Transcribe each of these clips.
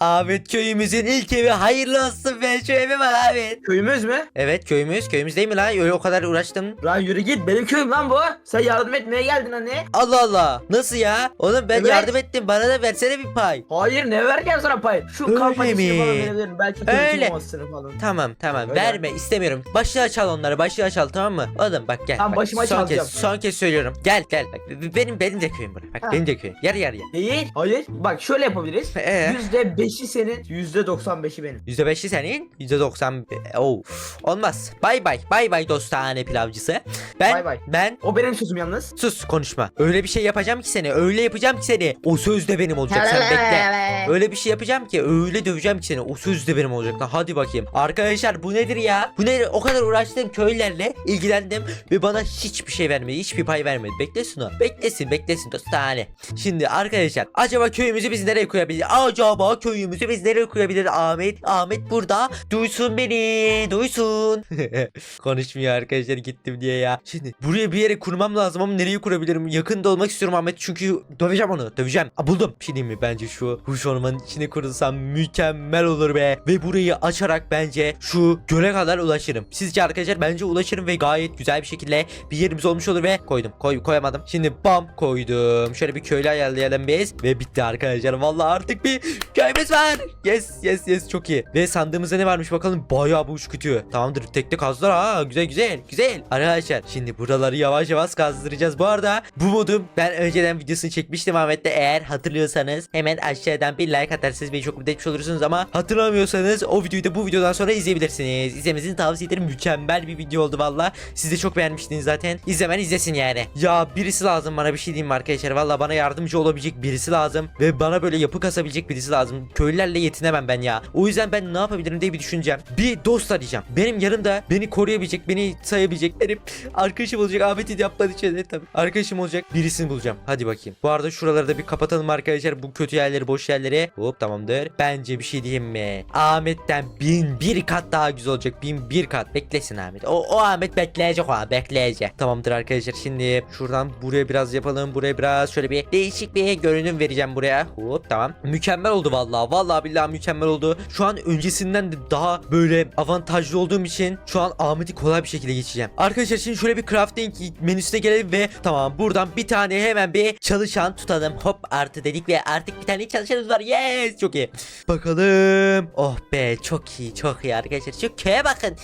Ahmet köyümüzün ilk evi hayırlı olsun be şu eve bak Ahmet. Köyümüz mü? Evet köyümüz köyümüz değil mi lan? Öyle o kadar uğraştım. Lan yürü git benim köyüm lan bu. Sen yardım etmeye geldin hani. Allah Allah. Nasıl ya? Oğlum ben Evet. yardım ettim. Bana da versene bir pay. Hayır ne vereceğim sana pay. Şu Öyle kamp patatesini mi? falan verebilirim. Belki Öyle. Öyle. falan. Tamam tamam Öyle. verme istemiyorum. Başlığa çal onları başlığa çal tamam mı? Oğlum bak gel. Tamam, bak, başıma son çalacağım. kez, son kez söylüyorum. Gel gel. Bak, b- benim benim de köyüm burası. Bak Ha. benim de köyüm. Yarı yarıya. Değil. Hayır. Bak şöyle yapabiliriz. Ee? Yüzde beşi senin, yüzde doksan beşi benim. %5'i senin, %90 oh. Olmaz. Bay bay. Bay bay dostane pilavcısı. Ben Bay bay. ben O benim sözüm yalnız. sus konuşma. Öyle bir şey yapacağım ki seni. Öyle yapacağım ki seni. O söz de benim olacak. Sen bekle. Öyle bir şey yapacağım ki öyle döveceğim ki seni. O söz de benim olacak lan. Hadi bakayım. Arkadaşlar bu nedir ya? Bu nedir? O kadar uğraştım köylerle ilgilendim ve bana hiçbir şey vermedi. Hiçbir pay vermedi. Beklesin o. Beklesin beklesin dostane. Şimdi arkadaşlar acaba köyümüzü biz nereye koyabiliriz? Acaba köyümüzü biz nereye koyabiliriz? Ahmet Ahmet burada. Duysun beni. Duysun. Konuşmuyor arkadaşlar gittim diye ya. Şimdi buraya bir yere kurmam lazım ama nereye kurabilirim? Yakında olmak istiyorum Ahmet çünkü döveceğim onu. Döveceğim. Aa, buldum. Bir şey diyeyim mi? Bence şu huş ormanın içine kurulsam mükemmel olur be. Ve burayı açarak bence şu göle kadar ulaşırım. Sizce arkadaşlar bence ulaşırım ve gayet güzel bir şekilde bir yerimiz olmuş olur ve koydum. Koy, koyamadım. Şimdi bam koydum. Şöyle bir köylü ayarlayalım biz. Ve bitti arkadaşlar. Vallahi artık bir köyümüz var. Yes yes yes çok iyi. Ve sandığımızda ne varmış bakalım. Bayağı bu kütüğü. Tamamdır tek tek kazdılar ha. Güzel güzel güzel. Arkadaşlar şimdi buraları yavaş yavaş kazdıracağız. Bu arada bu modum ben önceden videosunu çekmiştim Ahmet'te. Eğer hatırlıyorsanız hemen aşağıdan bir like atarsanız beni çok mutlu etmiş olursunuz ama hatırlamıyorsanız o videoyu da bu videodan sonra izleyebilirsiniz. İzlemenizi tavsiye ederim. Mükemmel bir video oldu valla. Siz de çok beğenmiştiniz zaten. İzlemen izlesin yani. Ya birisi lazım bana bir şey diyeyim arkadaşlar. Valla bana yardımcı olabilecek birisi lazım. Ve bana böyle yapı kasabilecek birisi lazım. Köylülerle yetinemem ben ya. O yüzden ben ne yapabilirim diye bir düşüneceğim. Bir dost arayacağım. Benim yanımda beni koruyabilecek, beni sayabilecek, benim arkadaşım olacak. Ahmet'in yapmadığı şeyler tabii. Arkadaşım olacak birisini bulacağım. Hadi bakayım. Bu arada şuraları da bir kapatalım arkadaşlar. Bu kötü yerleri, boş yerleri. Hop tamamdır. Bence bir şey diyeyim mi? Ahmet'ten bin bir kat daha güzel olacak. Bin bir kat. Beklesin Ahmet. O, o Ahmet bekleyecek o. Bekleyecek. Tamamdır arkadaşlar. Şimdi şuradan buraya biraz yapalım. Buraya biraz şöyle bir değişik bir görünüm vereceğim buraya. Hop tamam. Mükemmel oldu vallahi. Vallahi billahi mükemmel oldu. Şu an öncesinden de daha böyle avantajlı olduğum için şu an Ahmet'i kolay bir şekilde geçeceğim. Arkadaşlar şimdi şöyle bir crafting menüsüne gelelim ve tamam buradan bir tane hemen bir çalışan tutalım. Hop artı dedik ve artık bir tane çalışanımız var. Yes çok iyi. Bakalım. Oh be çok iyi çok iyi arkadaşlar. Şu köye bakın.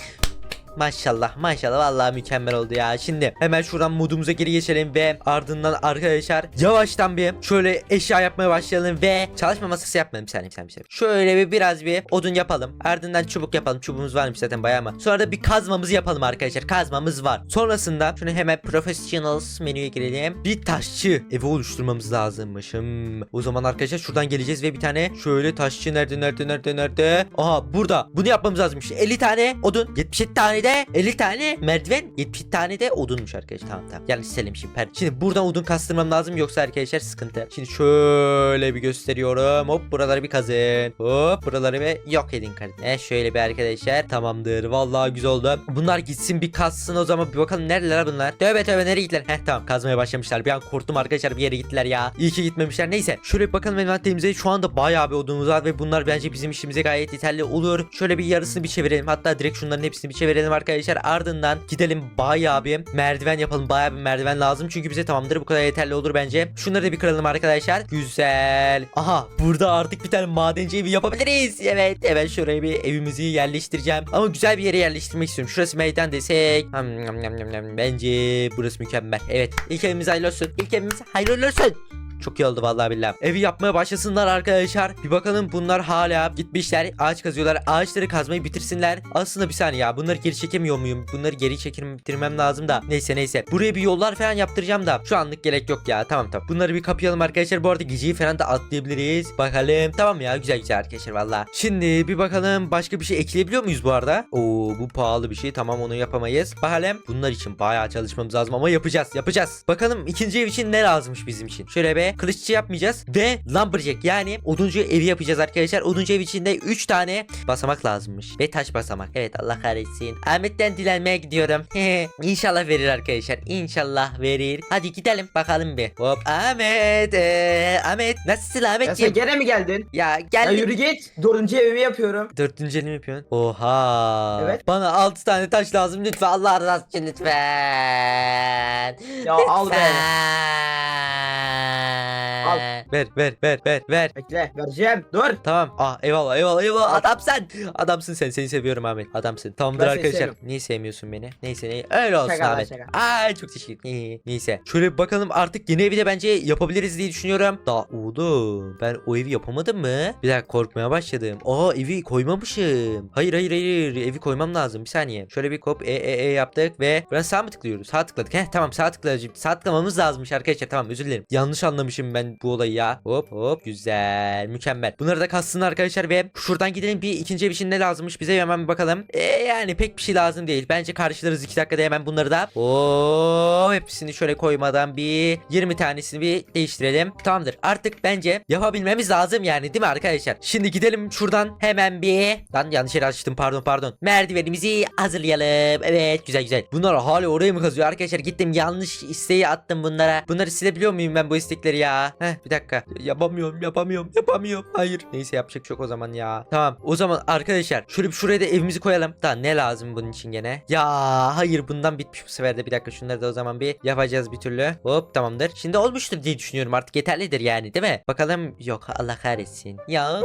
Maşallah maşallah vallahi mükemmel oldu ya. Şimdi hemen şuradan modumuza geri geçelim ve ardından arkadaşlar yavaştan bir şöyle eşya yapmaya başlayalım ve çalışma masası yapmayalım bir saniye bir saniye. bir saniye. Şöyle bir biraz bir odun yapalım. Ardından çubuk yapalım. Çubuğumuz varmış zaten bayağı ama. Sonra da bir kazmamızı yapalım arkadaşlar. Kazmamız var. Sonrasında şunu hemen professionals menüye girelim. Bir taşçı evi oluşturmamız lazımmış. Hmm. O zaman arkadaşlar şuradan geleceğiz ve bir tane şöyle taşçı nerede nerede nerede nerede? Aha burada. Bunu yapmamız lazımmış. 50 tane odun, 77 tane de 50 tane merdiven, 70 tane de odunmuş arkadaşlar. Tamam tamam. Yanlış söylemişim. Pardon. Şimdi buradan odun kastırmam lazım yoksa arkadaşlar sıkıntı. Şimdi şöyle bir gösteriyorum. Hop buraları bir kazın. Hop buraları ve yok edin kardeşim. şöyle bir arkadaşlar. Tamamdır. Vallahi güzel oldu. Bunlar gitsin bir kazsın o zaman bir bakalım neredeler bunlar. Tövbe tövbe nereye gittiler? Heh tamam kazmaya başlamışlar. Bir an korktum arkadaşlar bir yere gittiler ya. İyi ki gitmemişler. Neyse şöyle bir bakalım envanterimize. Şu anda bayağı bir odunumuz var ve bunlar bence bizim işimize gayet yeterli olur. Şöyle bir yarısını bir çevirelim. Hatta direkt şunların hepsini bir çevirelim arkadaşlar. Ardından gidelim bayağı bir merdiven yapalım. Bayağı bir merdiven lazım. Çünkü bize tamamdır bu kadar yeterli olur bence. Şunları da bir kıralım arkadaşlar. Güzel. Aha burada artık bir tane madenci evi yapabiliriz. Evet. Evet şuraya bir evimizi yerleştireceğim. Ama güzel bir yere yerleştirmek istiyorum. Şurası meydan desek. Bence burası mükemmel. Evet. İlk evimiz hayırlı olsun. İlk evimiz hayırlı olsun. Çok iyi oldu vallahi billahi. Evi yapmaya başlasınlar arkadaşlar. Bir bakalım bunlar hala gitmişler. Ağaç kazıyorlar. Ağaçları kazmayı bitirsinler. Aslında bir saniye ya. Bunları geri çekemiyor muyum? Bunları geri çektirmem lazım da. Neyse neyse. Buraya bir yollar falan yaptıracağım da. Şu anlık gerek yok ya. Tamam tamam. Bunları bir kapayalım arkadaşlar. Bu arada geceyi falan da atlayabiliriz. Bakalım. Tamam ya. Güzel güzel arkadaşlar valla. Şimdi bir bakalım. Başka bir şey ekleyebiliyor muyuz bu arada? Oo bu pahalı bir şey. Tamam onu yapamayız. Bakalım. Bunlar için bayağı çalışmamız lazım ama yapacağız. Yapacağız. Bakalım ikinci ev için ne lazımmış bizim için. Şöyle bir ve kılıççı yapmayacağız ve lumberjack yani oduncu evi yapacağız arkadaşlar. Oduncu ev içinde 3 tane basamak lazımmış ve taş basamak. Evet Allah kahretsin. Ahmet'ten dilenmeye gidiyorum. İnşallah verir arkadaşlar. İnşallah verir. Hadi gidelim bakalım bir. Hop Ahmet. Ee, Ahmet nasılsın Ya sen gene mi geldin? Ya Ya gel. yürü git. Dördüncü evimi yapıyorum. Dördüncü elimi yapıyorsun. Oha. Evet. Bana 6 tane taş lazım lütfen. Allah razı olsun lütfen. Ya al be. Ver ver ver ver ver. Bekle vereceğim. Dur. Tamam. Ah eyvallah eyvallah eyvallah. Adamsın. Adamsın sen. Seni seviyorum Ahmet. Adamsın. Tamamdır Ben seni arkadaşlar. seviyorum. Niye sevmiyorsun beni? Neyse ne? Öyle olsun Şaka lan, Ahmet. şaka. Ay çok teşekkür ederim. Neyse. Şöyle bir bakalım artık yeni evi de bence yapabiliriz diye düşünüyorum. Da oğlum ben o evi yapamadım mı? Bir dakika korkmaya başladım. Aa evi koymamışım. Hayır hayır hayır evi koymam lazım. Bir saniye. Şöyle bir kop e e e yaptık ve biraz sağ mı tıklıyoruz? Sağ tıkladık. Heh tamam sağ tıklayacağım. Sağ tıklamamız lazımmış arkadaşlar. Tamam özür dilerim. Yanlış anlamışım ben bu olayı ya. Hop hop güzel mükemmel. Bunları da kassın arkadaşlar ve şuradan gidelim bir ikinci ev için ne lazımmış bize hemen bir bakalım. E yani pek bir şey lazım değil. Bence karşılarız 2 dakikada hemen bunları da. Oo hepsini şöyle koymadan bir 20 tanesini bir değiştirelim. Tamamdır. Artık bence yapabilmemiz lazım yani değil mi arkadaşlar? Şimdi gidelim şuradan hemen bir lan yanlış yere açtım pardon pardon. Merdivenimizi hazırlayalım. Evet güzel güzel. Bunlar hala oraya mı kazıyor arkadaşlar? Gittim yanlış isteği attım bunlara. Bunları silebiliyor muyum ben bu istekleri ya? Heh bir dakika. Yapamıyorum yapamıyorum yapamıyorum. Hayır. Neyse yapacak çok o zaman ya. Tamam o zaman arkadaşlar şöyle bir şuraya da evimizi koyalım. Daha ne lazım bunun için gene? Ya hayır bundan bitmiş bu sefer de bir dakika şunları da o zaman bir yapacağız bir türlü. Hop tamamdır. Şimdi olmuştur diye düşünüyorum artık yeterlidir yani değil mi? Bakalım yok Allah kahretsin. Ya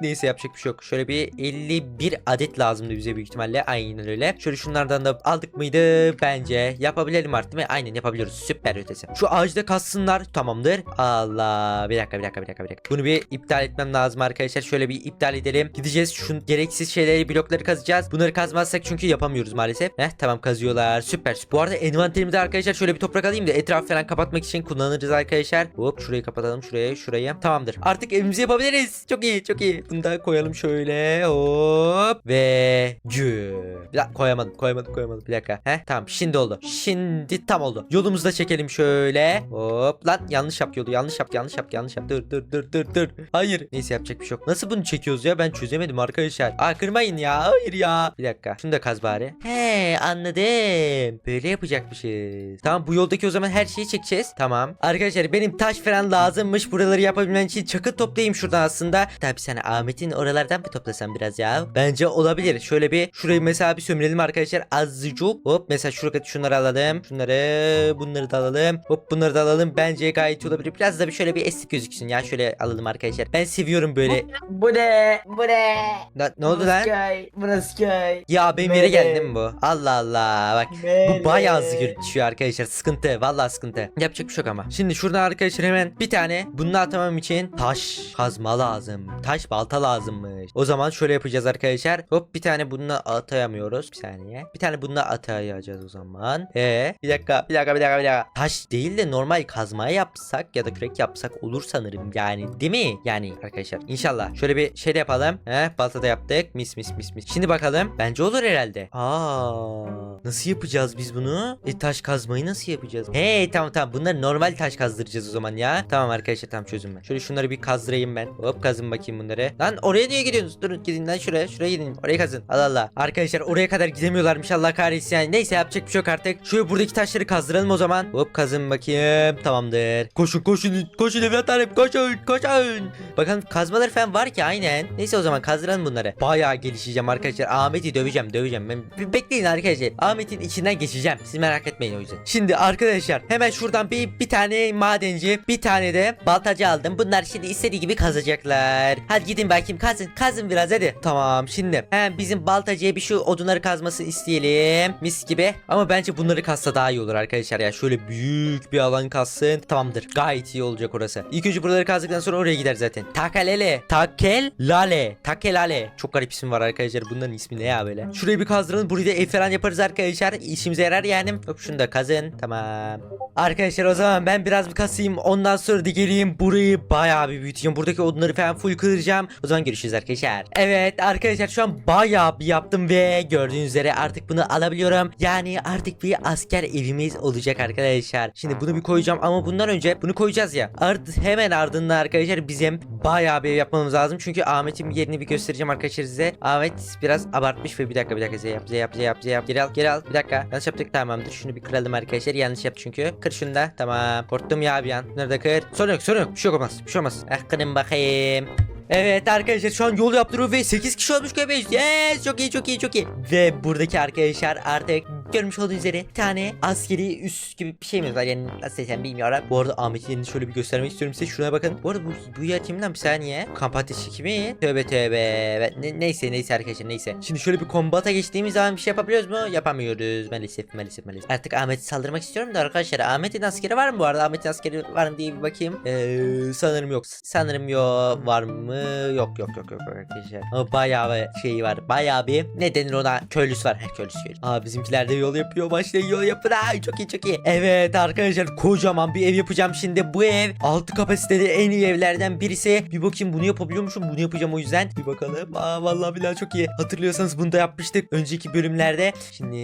neyse yapacak bir şey yok. Şöyle bir 51 adet lazımdı bize büyük ihtimalle. Aynen öyle. Şöyle şunlardan da aldık mıydı? Bence yapabilelim artık değil mi? Aynen yapabiliyoruz. Süper ötesi. Şu ağaçta kassınlar. Tamamdır. Allah. Bir dakika bir dakika bir dakika bir dakika. Bunu bir iptal etmem lazım arkadaşlar. Şöyle bir iptal edelim. Gideceğiz. Şu gereksiz şeyleri blokları kazacağız. Bunları kazmazsak çünkü yapamıyoruz maalesef. Heh tamam kazıyorlar. Süper. Bu arada envanterimde arkadaşlar şöyle bir toprak alayım da etraf falan kapatmak için kullanırız arkadaşlar. Hop şurayı kapatalım. Şuraya şuraya. Tamamdır. Artık evimizi yapabiliriz. Çok iyi çok iyi. Bunu da koyalım şöyle. Hop. Ve gü. Bir dakika koyamadım koyamadım koyamadım. Bir dakika. Heh tamam şimdi oldu. Şimdi tam oldu. Yolumuzu da çekelim şöyle. Hop lan yanlış yap yolu. Yanlış yap yanlış yap yanlış yap. Dur dur dur dur dur. Hayır. Neyse yapacak bir şey yok. Nasıl bunu çekiyoruz ya? Ben çözemedim arkadaşlar. Aa kırmayın ya. Hayır ya. Bir dakika. Şunu da kaz bari. He anladım. Böyle yapacakmışız. Tamam bu yoldaki o zaman her şeyi çekeceğiz. Tamam. Arkadaşlar benim taş falan lazımmış. Buraları yapabilmem için çakı toplayayım şuradan aslında. Tabi sana Ahmet'in oralardan bir toplasam biraz ya. Bence olabilir. Şöyle bir şurayı mesela bir sömürelim arkadaşlar. Azıcık. Hop mesela şurada şunları alalım. Şunları bunları da alalım. Hop bunları da alalım. Bence gayet olabilir. Biraz da bir şöyle bir estetik gözüksün ya. Şöyle alalım arkadaşlar. Ben seviyorum böyle. Bu ne? Bu ne? Na- ne oldu lan? köy, Burası köy. Ya benim yere Böyle. geldi mi bu? Allah Allah. Bak bu bayağı hızlı düşüyor arkadaşlar. Sıkıntı. Vallahi sıkıntı. Yapacak bir şey yok ama. Şimdi şuradan arkadaşlar hemen bir tane bunu atamam için taş kazma lazım. Taş balta lazımmış. O zaman şöyle yapacağız arkadaşlar. Hop bir tane bununla atayamıyoruz. Bir saniye. Bir tane bununla atayacağız o zaman. Ee, bir dakika, bir dakika, bir dakika, bir dakika. Taş değil de normal kazma yapsak ya da kürek yapsak olur sanırım yani. Değil mi? Yani arkadaşlar. İnşallah. Şöyle bir şey de yapalım. He, balta da yaptık. Mis mis mis mis. Şimdi bakalım. Bence olur herhalde. Aa, nasıl yapacağız biz bunu? E taş kazmayı nasıl yapacağız? He tamam tamam. Bunları normal taş kazdıracağız o zaman ya. Tamam arkadaşlar tamam çözüm ben. Şöyle şunları bir kazdırayım ben. Hop kazın bakayım bunları. Lan oraya niye gidiyorsunuz? Durun gidin lan şuraya. Şuraya gidin. Oraya kazın. Allah Allah. Arkadaşlar oraya kadar gidemiyorlarmış Allah kahretsin yani. Neyse yapacak bir şey yok artık. Şöyle buradaki taşları kazdıralım o zaman. Hop kazın bakayım. Tamamdır. Koşun koşun. Koşun evlatlarım. Koşun. Koşun. Bakalım kazmalar falan var ki aynen. Neyse o zaman kazdıralım bunları. Bayağı gelişeceğim arkadaşlar. Ahmet'i döveceğim döveceğim. Ben, bir bekleyin arkadaşlar. Ahmet'in içinden geçeceğim. Siz merak etmeyin o yüzden. Şimdi arkadaşlar hemen şuradan bir, bir tane madenci bir tane de baltacı aldım. Bunlar şimdi istediği gibi kazacaklar. Hadi gidin bakayım kazın. Kazın biraz hadi. Tamam şimdi hemen bizim baltacıya bir şu odunları kazmasını isteyelim. Mis gibi. Ama bence bunları kazsa daha iyi olur arkadaşlar ya. Şöyle büyük bir alan kazsın. Tamamdır. Gayet iyi olacak orası. İlk önce buraları kazdıktan sonra oraya gider zaten. Takalele. Takel lale. Takelale. Çok garip isim var arkadaşlar. Bunların ismi ne ya böyle? Şurayı bir kazdıralım. Burayı da ev falan yaparız arkadaşlar. İşimize yarar yani. Hop şunu da kazın. Tamam. Arkadaşlar o zaman ben biraz bir kasayım. Ondan sonra da geleyim. Burayı bayağı bir büyüteceğim. Buradaki odunları falan full kıracağım. O zaman görüşürüz arkadaşlar. Evet arkadaşlar şu an bayağı bir yaptım ve gördüğünüz üzere artık bunu alabiliyorum. Yani artık bir asker evimiz olacak arkadaşlar. Şimdi bunu bir koyacağım ama bundan önce bunu koyacağız ya. Artık ard hemen ardından arkadaşlar bizim bayağı bir yapmamız lazım. Çünkü Ahmet'in yerini bir göstereceğim arkadaşlar size. Ahmet biraz abartmış ve bir dakika bir dakika Z yap Z yap Z yap Z yap. Geri al geri al bir dakika. Yanlış yaptık tamamdır. Şunu bir kıralım arkadaşlar. Yanlış yaptı çünkü. Kır şunu da. Tamam. Korktum ya bir an. Nerede kır? Sorun yok sorun yok. Bir şey olmaz. Bir şey olmaz. Eh kırın bakayım. Evet arkadaşlar şu an yol yaptırıyor ve 8 kişi olmuş köpeğiz. Yes çok iyi çok iyi çok iyi. Ve buradaki arkadaşlar artık görmüş olduğunuz üzere bir tane askeri üst gibi bir şeyimiz var. Yani nasıl desem bilmiyorum. Bu arada Ahmet'in yerini şöyle bir göstermek istiyorum size. Şuna bakın. Bu arada bu, bu yer kimden bir saniye. Kamp ateşi kimi? Tövbe tövbe. Ne- neyse neyse arkadaşlar neyse. Şimdi şöyle bir kombata geçtiğimiz zaman bir şey yapabiliyoruz mu? Yapamıyoruz. Maalesef maalesef maalesef. Artık Ahmet'i saldırmak istiyorum da arkadaşlar. Ahmet'in askeri var mı bu arada? Ahmet'in askeri var mı diye bir bakayım. Ee, sanırım yok. Sanırım yok. Var mı? Yok yok yok yok arkadaşlar. Bayağı bir şey var. Bayağı bir ne denir ona? Köylüsü var. Heh, köylüsü köylüsü. Aa bizimkiler de yol yapıyor. Başlayın yol yapın. Ay çok iyi çok iyi. Evet arkadaşlar kocaman bir ev yapacağım şimdi. Bu ev altı kapasiteli en iyi evlerden birisi. Bir bakayım bunu yapabiliyormuşum. Bunu yapacağım o yüzden. Bir bakalım. Aa vallahi billahi çok iyi. Hatırlıyorsanız bunu da yapmıştık önceki bölümlerde. Şimdi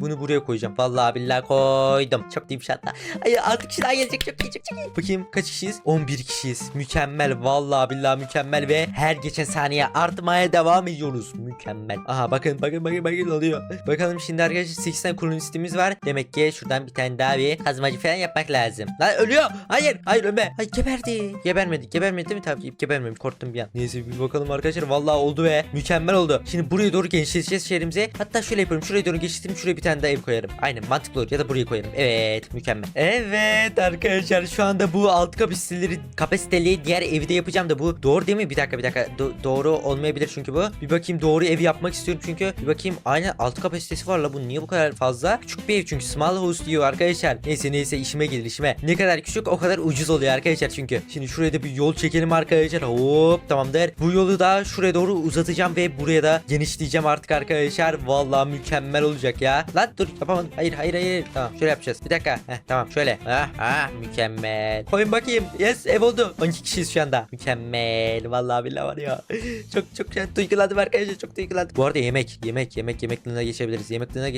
bunu buraya koyacağım. Vallahi billahi koydum. Çok diyeyim hatta. Ay 6 kişi daha gelecek. Çok iyi çok, çok iyi. Bakayım kaç kişiyiz? 11 kişiyiz. Mükemmel. Vallahi billahi mükemmel ve her geçen saniye artmaya devam ediyoruz. Mükemmel. Aha bakın bakın bakın bakın oluyor. Bakalım şimdi arkadaşlar 8 tane kolonistimiz var. Demek ki şuradan bir tane daha bir kazmacı falan yapmak lazım. Lan ölüyor. Hayır. Hayır ölme. Ay geberdi. Gebermedi. Gebermedi değil mi? Tabii ki gebermemiş. Korktum bir an. Neyse bir bakalım arkadaşlar. Vallahi oldu ve mükemmel oldu. Şimdi buraya doğru genişleteceğiz şehrimizi. Hatta şöyle yapıyorum. Şuraya doğru genişleteyim. Şuraya bir tane daha ev koyarım. Aynen mantıklı olur. Ya da buraya koyarım. Evet mükemmel. Evet arkadaşlar şu anda bu alt kapasiteleri kapasiteli diğer evi de yapacağım da bu doğru değil mi? Bir dakika bir dakika. Do- doğru olmayabilir çünkü bu. Bir bakayım doğru evi yapmak istiyorum çünkü. Bir bakayım aynen alt kapasitesi var la bu niye bu kadar fazla? Küçük bir ev çünkü small house diyor arkadaşlar. Neyse neyse işime gelir işime. Ne kadar küçük o kadar ucuz oluyor arkadaşlar çünkü. Şimdi şuraya da bir yol çekelim arkadaşlar. Hop tamamdır. Bu yolu da şuraya doğru uzatacağım ve buraya da genişleyeceğim artık arkadaşlar. Vallahi mükemmel olacak ya. Lan dur yapamadım. Hayır hayır hayır. Tamam şöyle yapacağız. Bir dakika. Heh, tamam şöyle. Ah, ah mükemmel. Koyun bakayım. Yes ev oldu. 12 kişiyiz şu anda. Mükemmel. Vallahi billahi var ya. çok çok duygulandım arkadaşlar. Çok duygulandım. Bu arada yemek yemek yemek yemek geçebiliriz. Yemek kıtlığına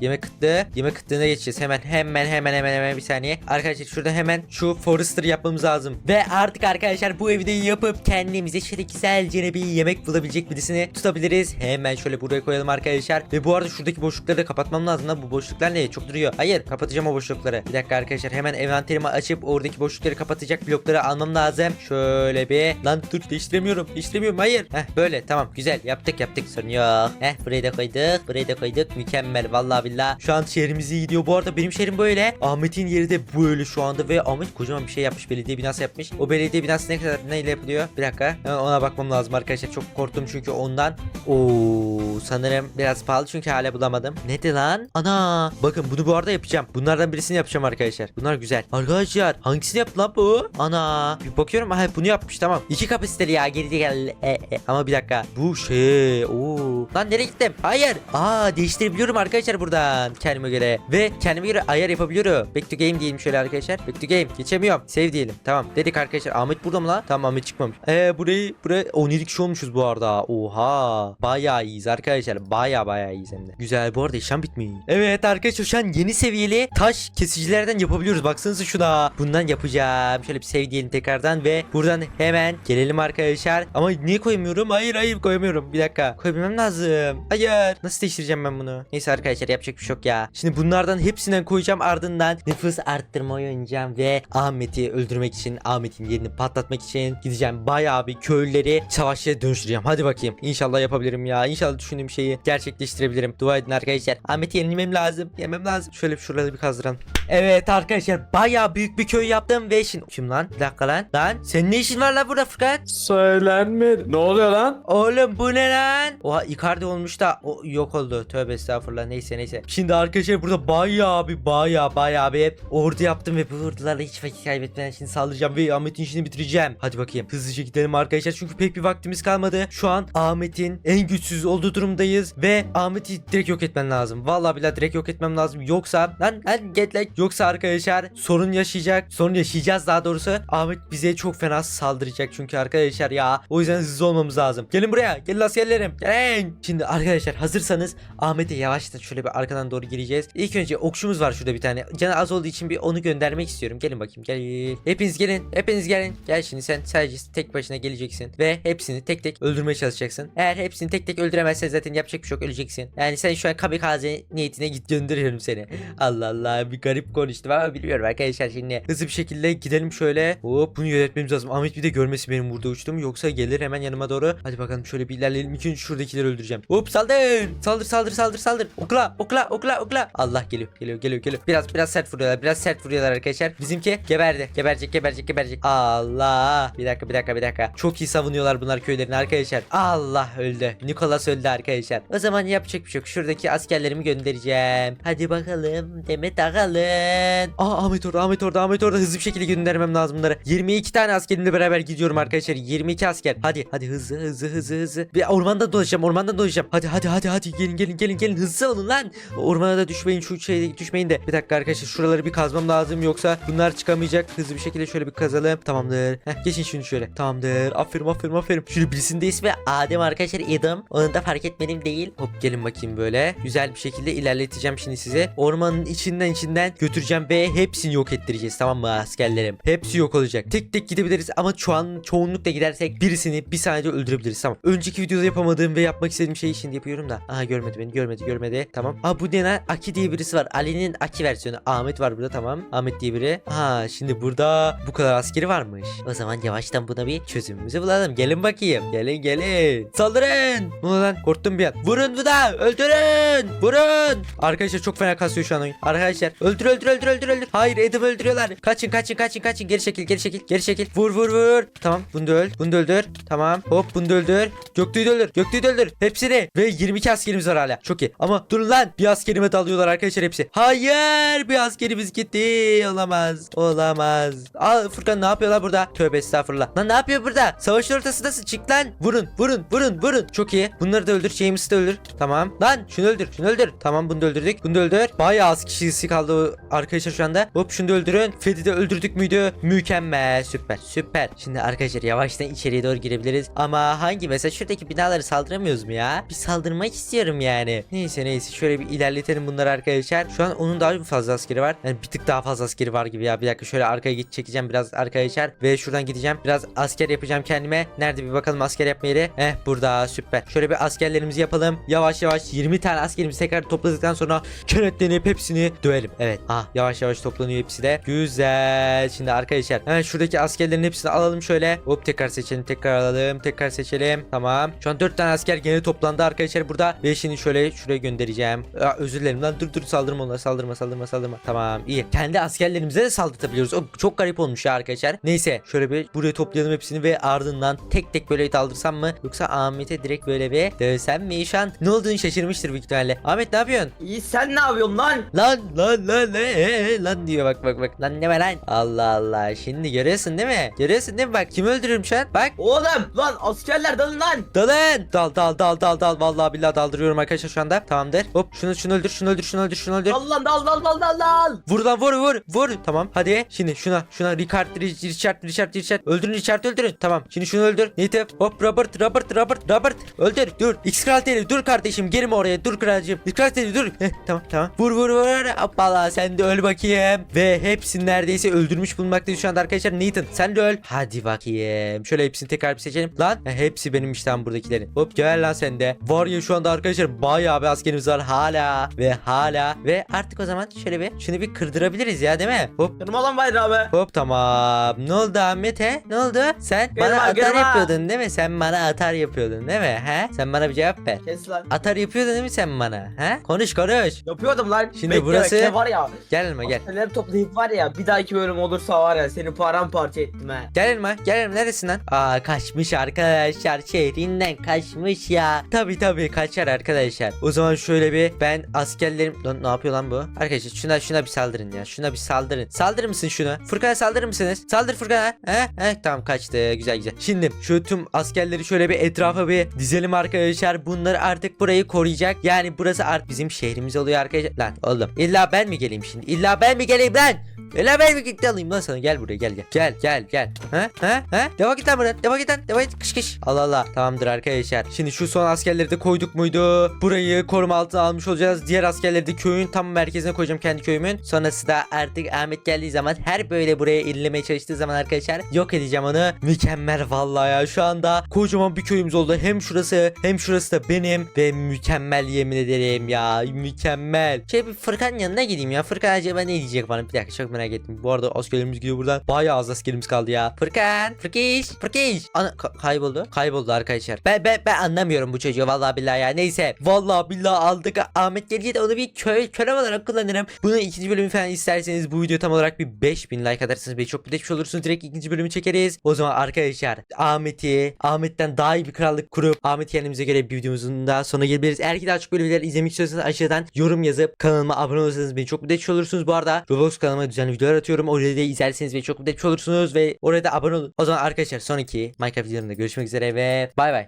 Yemek kıtlığı. Yemek kıtlığına geçeceğiz. Hemen hemen hemen hemen hemen bir saniye. Arkadaşlar şurada hemen şu Forester yapmamız lazım. Ve artık arkadaşlar bu evi de yapıp kendimize şöyle güzelce bir yemek bulabilecek birisini tutabiliriz. Hemen şöyle buraya koyalım arkadaşlar. Ve bu arada şuradaki boşlukları da kapatmam lazım lan. Bu boşluklar ne? Çok duruyor. Hayır kapatacağım o boşlukları. Bir dakika arkadaşlar hemen envanterimi açıp oradaki boşlukları kapatacak blokları almam lazım. Şöyle bir. Lan dur değiştiremiyorum. Değiştiremiyorum. Hayır. Heh böyle tamam güzel yaptık yaptık sorun yok. Heh burayı da koyduk. Burayı da koyduk. Mükemmel vallahi billah. Şu an şehrimiz iyi gidiyor. Bu arada benim şehrim böyle. Ahmet'in yeri de böyle şu anda ve Ahmet kocaman bir şey yapmış. Belediye binası yapmış. O belediye binası ne kadar neyle yapılıyor? Bir dakika. Hemen ona bakmam lazım arkadaşlar. Çok korktum çünkü ondan. Oo sanırım biraz pahalı çünkü hala bulamadım. Nedir lan? Ana. Bakın bunu bu arada yapacağım. Bunlardan birisini yapacağım arkadaşlar. Bunlar güzel. Arkadaşlar hangisini yaptı lan bu? Ana. Bir bakıyorum. Ha bunu yapmış tamam. İki kapasiteli ya geri gel. E, e. Ama bir dakika. Bu şey. Oo. Lan nereye gittim? Hayır. Aa değiştirebiliyorum arkadaşlar buradan kendime göre. Ve kendime göre ayar yapabiliyorum. Back to game diyelim şöyle arkadaşlar. Back to game. Geçemiyorum. Save diyelim. Tamam. Dedik arkadaşlar. Ahmet burada mı lan? Tamam Ahmet çıkmamış. Ee burayı buraya 17 kişi olmuşuz bu arada. Oha. Bayağı iyiyiz arkadaşlar. Bayağı bayağı iyiyiz hem de. Güzel bu arada işlem bitmiyor. Evet arkadaşlar şu an yeni seviyeli taş kesicilerden yapabiliyoruz. Baksanıza şuna. Bundan yapacağım. Şöyle bir save diyelim tekrardan ve buradan hemen gelelim arkadaşlar. Ama niye koyamıyorum? Hayır hayır koyamıyorum. Bir dakika. Koyabilmem lazım. Hayır. Nasıl değiştireceğim ben bunu? Neyse arkadaşlar yapacak bir şey yok ya. Şimdi bunlardan hepsinden koyacağım ardından nüfus arttırma oynayacağım ve Ahmet'i öldürmek için Ahmet'in yerini patlatmak için gideceğim. Bayağı bir köylüleri savaşçıya dönüştüreceğim. Hadi bakayım. İnşallah yapabilirim ya. İnşallah düşündüğüm şeyi gerçekleştirebilirim. Dua edin arkadaşlar. Ahmet'i yenilmem lazım. Yemem lazım. Şöyle bir şurada bir kazdıralım. Evet arkadaşlar bayağı büyük bir köy yaptım ve şimdi kim lan? Bir dakika lan. Lan senin ne işin var lan burada Furkan? Söylenmedi. Ne oluyor lan? Oğlum bu ne lan? Oha Icardi olmuş da o yok oldu. Tövbe estağfurullah. Neyse neyse. Şimdi arkadaşlar burada bayağı bir bayağı bayağı bir ordu yaptım ve bu ordularla hiç vakit kaybetmeden şimdi saldıracağım ve Ahmet'in işini bitireceğim. Hadi bakayım. Hızlıca gidelim arkadaşlar çünkü pek bir vaktimiz kalmadı. Şu an Ahmet'in en güçsüz olduğu durumdayız ve Ahmet'i direkt yok etmen lazım. Vallahi billahi direkt yok etmem lazım. Yoksa lan lan get like. Yoksa arkadaşlar sorun yaşayacak. Sorun yaşayacağız daha doğrusu. Ahmet bize çok fena saldıracak çünkü arkadaşlar ya. O yüzden hızlı olmamız lazım. Gelin buraya. Gelin askerlerim. Gelin. Şimdi arkadaşlar hazırsanız Ahmet'e yavaştan şöyle bir arkadan doğru gireceğiz. İlk önce okçumuz var şurada bir tane. Canı az olduğu için bir onu göndermek istiyorum. Gelin bakayım gel. Hepiniz gelin. Hepiniz gelin. Gel şimdi sen sadece tek başına geleceksin. Ve hepsini tek tek öldürmeye çalışacaksın. Eğer hepsini tek tek öldüremezsen zaten yapacak bir şey yok öleceksin. Yani sen şu an kamikaze niyetine git gönderiyorum seni. Allah Allah bir garip konuştum ama biliyorum arkadaşlar şimdi. Hızlı bir şekilde gidelim şöyle. Hop bunu yönetmemiz lazım. Ahmet bir de görmesi benim burada uçtum. Yoksa gelir hemen yanıma doğru. Hadi bakalım şöyle bir ilerleyelim. İlk önce şuradakileri öldüreceğim. Hop saldır. Saldır saldır saldır saldır. Okla okla okla okla. Allah geliyor geliyor geliyor geliyor. Biraz biraz sert vuruyorlar. Biraz sert vuruyorlar arkadaşlar. Bizimki geberdi. Geberecek geberecek geberecek. Allah. Bir dakika bir dakika bir dakika. Çok iyi savunuyorlar bunlar köylerini arkadaşlar. Allah öldü. Nikolas öldü arkadaşlar. O zaman yapacak bir şey yok. Şuradaki askerlerimi göndereceğim. Hadi bakalım. Demet Akalın. Aa Ahmet orada Ahmet orada Ahmet orada. Hızlı bir şekilde göndermem lazım bunları. 22 tane askerimle beraber gidiyorum arkadaşlar. 22 asker. Hadi hadi hızlı hızlı hızlı hızlı. Bir ormanda dolaşacağım ormanda dolaşacağım. Hadi hadi hadi hadi gelin gelin gelin gelin hızlı olun lan. Ormana da düşmeyin şu şeye düşmeyin de. Bir dakika arkadaşlar şuraları bir kazmam lazım yoksa bunlar çıkamayacak. Hızlı bir şekilde şöyle bir kazalım. Tamamdır. Heh, geçin şunu şöyle. Tamamdır. Aferin aferin aferin. Şunu birisinin de ismi Adem arkadaşlar Adam. Onu da fark etmedim değil. Hop gelin bakayım böyle. Güzel bir şekilde ilerleteceğim şimdi size. Ormanın içinden içinden götüreceğim ve hepsini yok ettireceğiz tamam mı askerlerim? Hepsi yok olacak. Tek tek gidebiliriz ama şu an çoğunlukla gidersek birisini bir saniyede öldürebiliriz tamam. Önceki videoda yapamadığım ve yapmak istediğim şeyi şimdi yapıyorum da. Aha görmedi beni görmedi görmedi. Tamam. Aa bu ne lan? Aki diye birisi var. Ali'nin Aki versiyonu. Ahmet var burada tamam. Ahmet diye biri. Ha şimdi burada bu kadar askeri varmış. O zaman yavaştan buna bir çözümümüzü bulalım. Gelin bakayım. Gelin gelin. Saldırın. Ne lan? Korktum bir an. Vurun bu da. Öldürün. Vurun. Arkadaşlar çok fena kasıyor şu an. Arkadaşlar öldür öldür öldür öldür öldür. Hayır Edim'i öldürüyorlar. Kaçın kaçın kaçın kaçın. Geri çekil geri çekil geri çekil. Vur vur vur. Tamam bunu da öl. Bunu da öldür. Tamam. Hop bunu da öldür. Göktüğü de öldür. Göktüğü de öldür. Hepsini. Ve 22 askerimiz var hala. Çok iyi. Ama durun lan. Bir askerime dalıyorlar arkadaşlar hepsi. Hayır. Bir askerimiz gitti. Olamaz. Olamaz. Aa Furkan ne yapıyorlar burada? Tövbe estağfurullah. Lan ne yapıyor burada? Savaşın ortasındasın. Çık lan. Vurun. Vurun. Vurun. Vurun. Çok iyi. Bunları da öldür. James'i de öldür. Tamam. Lan şunu öldür. Şunu öldür. Tamam bunu da öldürdük. Bunu da öldür. Bayağı az kişisi kaldı arkadaşlar şu anda. Hop şunu da öldürün. Fed'i de öldürdük müydü? Mükemmel. Süper. Süper. Şimdi arkadaşlar yavaştan içeriye doğru girebiliriz. Ama hangi mesela şuradaki binaları saldıramıyoruz mu ya? Bir saldırmak istiyorum yani. Neyse neyse şöyle bir ilerletelim bunları arkadaşlar. Şu an onun daha fazla askeri var. Yani bir tık daha fazla askeri var gibi ya. Bir dakika şöyle arkaya git çekeceğim biraz arkadaşlar. Ve şuradan gideceğim. Biraz asker yapacağım kendime. Nerede bir bakalım asker yapma yeri. Eh burada süper. Şöyle bir askerlerimizi yapalım. Yavaş yavaş 20 tane askerimizi tekrar topladıktan sonra kenetlenip hepsini dövelim. Evet. Ah yavaş yavaş toplanıyor hepsi de. Güzel. Şimdi arkadaşlar hemen şuradaki askerlerin hepsini alalım şöyle. Hop tekrar seçelim. Tekrar alalım. Tekrar seçelim. Tamam. Şu an 4 tane asker gene toplandı arkadaşlar burada. 5'ini şöyle şuraya göndereceğim. Aa, özür dilerim lan. Dur dur saldırma onlara. Saldırma saldırma saldırma. Tamam iyi. Kendi askerlerimize de saldırtabiliyoruz. O çok garip olmuş ya arkadaşlar. Neyse şöyle bir buraya toplayalım hepsini ve ardından tek tek böyle daldırsam mı? Yoksa Ahmet'e direkt böyle bir dövsem mi? Şu an ne olduğunu şaşırmıştır büyük ihtimalle. Ahmet ne yapıyorsun? İyi sen ne yapıyorsun lan? Lan lan lan ee, lan diyor bak bak bak. Lan ne var lan? Allah Allah. Şimdi görüyorsun değil mi? Görüyorsun değil mi bak? Kimi öldürürüm şu an? Bak. Oğlum lan askerler dalın lan. Dalın. Dal dal dal dal dal. Vallahi billahi daldırıyorum arkadaşlar şu anda. Tamamdır. Hop şunu şunu öldür şunu öldür şunu öldür şunu öldür. Dal lan dal dal dal dal dal. Vur lan vur vur vur. Tamam hadi. Şimdi şuna şuna Richard Rich- Richard Richard Richard. Öldürün Richard öldürün. Tamam. Şimdi şunu öldür. Nathan. Hop Robert Robert Robert Robert. Öldür. Dur. X Kral dur kardeşim. Girme oraya. Dur kralcığım. X Kral dur. Heh, tamam tamam. Vur vur vur. Hoppala sen de öl bakayım. Ve hepsini neredeyse öldürmüş bulunmaktayız şu anda arkadaşlar. Nathan sen de öl. Hadi bakayım. Şöyle hepsini tekrar bir seçelim. Lan hepsi benim işten buradakilerin. Hop gel lan sen de. Var ya şu anda arkadaşlar bayağı bir askerimiz var hala ve hala ve artık o zaman şöyle bir şunu bir kırdırabiliriz ya değil mi? Hop Kırma lan bayrağı be. Hop tamam. Ne oldu Ahmet he? Ne oldu? Sen Gel bana atar gel lan. yapıyordun değil mi? Sen bana atar yapıyordun değil mi? He? Sen bana bir cevap ver. Kes lan. Atar yapıyordun değil mi sen bana? He? Konuş konuş. Yapıyordum lan. Şimdi Bekle, burası- bekle var ya. Gelme gel. Askerleri toplayıp var ya bir dahaki bölüm olursa var ya seni paramparça ettim ha. Gel elma gel elma neresin lan? Aa kaçmış arkadaşlar şehrinden kaçmış ya. Tabi tabi kaçar arkadaşlar. O zaman şöyle bir ben askerlerim ne yapıyor lan bu? Arkadaşlar şuna şuna bir saldırın ya. Şuna bir saldırın. Saldırır mısın şuna? Furkan'a saldırır mısınız? Saldır Furkan'a. He? He tamam kaçtı. Güzel güzel. Şimdi şu tüm askerleri şöyle bir etrafa bir dizelim arkadaşlar. Bunlar artık burayı koruyacak. Yani burası artık bizim şehrimiz oluyor arkadaşlar. Lan oğlum illa ben mi geleyim şimdi? İlla ben mi geleyim lan? Ela ben bir gitti alayım lan sana gel buraya gel gel. Gel gel gel. Ha ha ha. Devam git lan buradan. Devam git lan. Devam git. Kış kış. Allah Allah. Tamamdır arkadaşlar. Şimdi şu son askerleri de koyduk muydu? Burayı koruma altına almış olacağız. Diğer askerleri de köyün tam merkezine koyacağım kendi köyümün. Sonrası da artık Ahmet geldiği zaman her böyle buraya ilerlemeye çalıştığı zaman arkadaşlar yok edeceğim onu. Mükemmel vallahi ya. Şu anda kocaman bir köyümüz oldu. Hem şurası hem şurası da benim ve mükemmel yemin ederim ya. Mükemmel. Şey bir Fırkan yanına gideyim ya. Fırkan acaba ne diyecek bana? Bir dakika çok merak ettim. Bu arada askerlerimiz gidiyor buradan. Bayağı az askerimiz kaldı ya. Fırkan. Fırkiş. Fırkiş. Ana ka- kayboldu. Kayboldu arkadaşlar. Ben, ben, ben anlamıyorum bu çocuğu vallahi billahi ya. Neyse. Vallahi billahi aldık. Ahmet gelince de onu bir köy köle olarak kullanırım. Bunun ikinci bölümü falan isterseniz bu video tam olarak bir 5000 like atarsanız beni çok mutlu olursunuz. Direkt ikinci bölümü çekeriz. O zaman arkadaşlar Ahmet'i Ahmet'ten daha iyi bir krallık kurup Ahmet kendimize göre bir videomuzun da sonuna gelebiliriz. Eğer ki daha çok böyle izlemek istiyorsanız aşağıdan yorum yazıp kanalıma abone olursanız beni çok mutlu olursunuz. Bu arada Roblox kanalıma düzenli videolar atıyorum. Orada da izlerseniz beni çok mutlu olursunuz ve oraya da abone olun. O zaman arkadaşlar sonraki Minecraft videolarında görüşmek üzere ve bay bay.